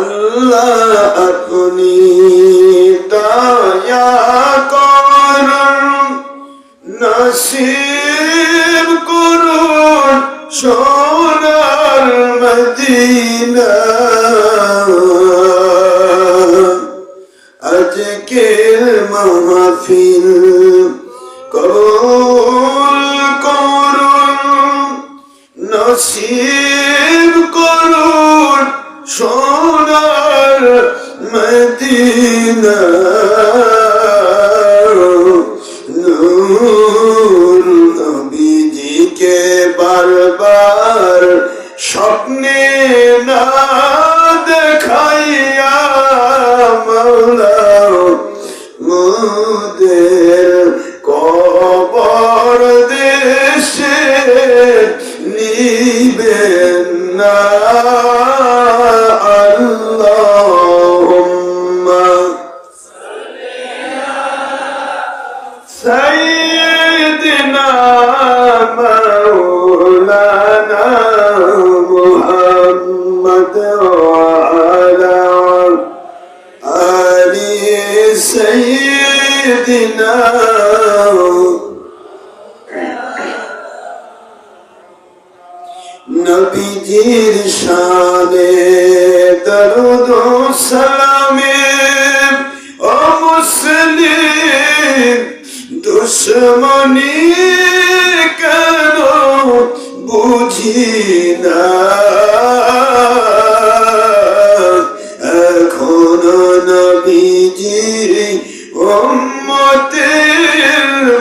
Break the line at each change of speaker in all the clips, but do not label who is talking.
আল্লাহ আপনি দয়া করুন নসিব করুন محمد وعلى آل سيدنا নবীজির শানে দরুদ ও সালামে ও মুসলিম দুশ্মনী কেন বুঝি না নবীজি উম্মতের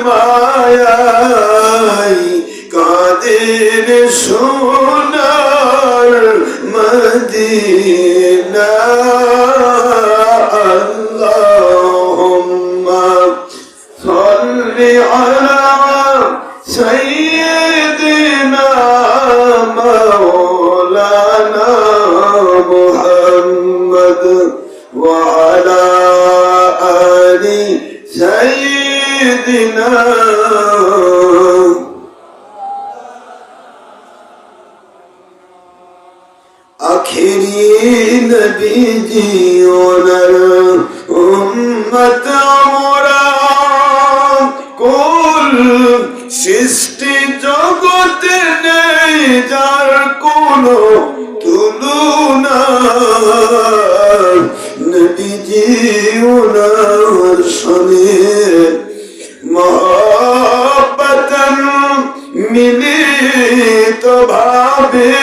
মায়াই কাদের সোনার মদিনা না। আখেরি নবীজি ওনার উম্মত আমরা কুল সৃষ্টি জগতে নেই যার কোনো তুলনা। নবীজি ওনার শোনে মহাবতন মিলিত ভাবে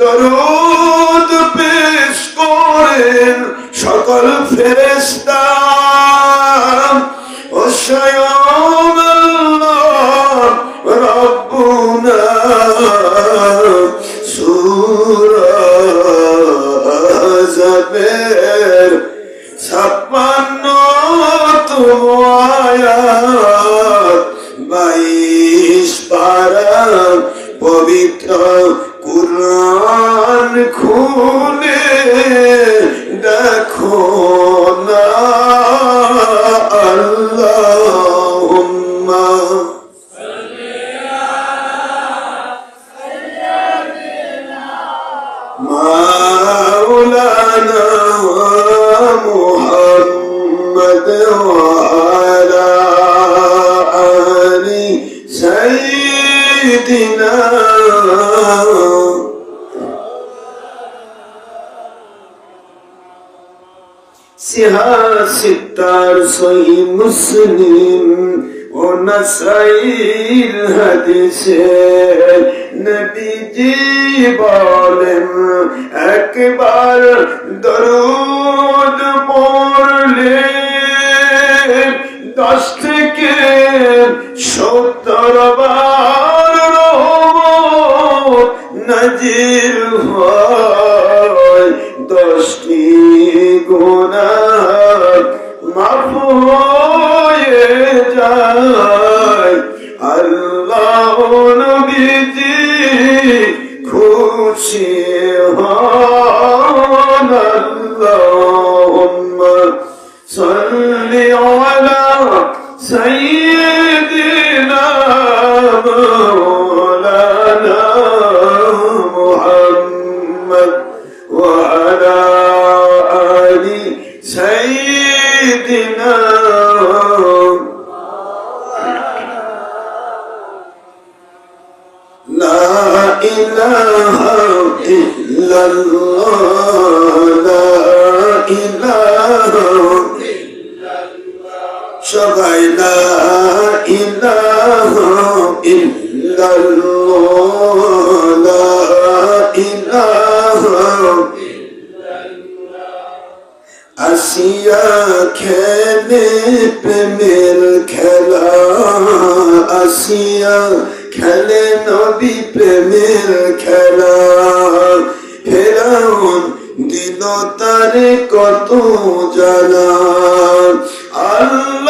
দরুদ পেশ করেন সকল ফেরেস্তা পবিত্র কুরআন খুলে দেখো না। আল্লাহুম্মা। মাওলানা মুহাম্মদ ওয়া না সিহাসিতার সহি মুসলিম ও নসাইল হাদিসে নবীজি বলেন, একবার দরুদ পড়লে, দশ থেকে সত্য নাজির হয় দশটি গুণা মাফ হয়ে যায়। আল্লাহ নবীজি খুশি হন আল্লাহুম্মা সাল্লি সবাই লা ইলাহা আসিয়া খেলে প্রেমের খেলা আসিয়া প্রেমের খেলা ফেরাউন দিল তারে কত জানা। আল্লাহ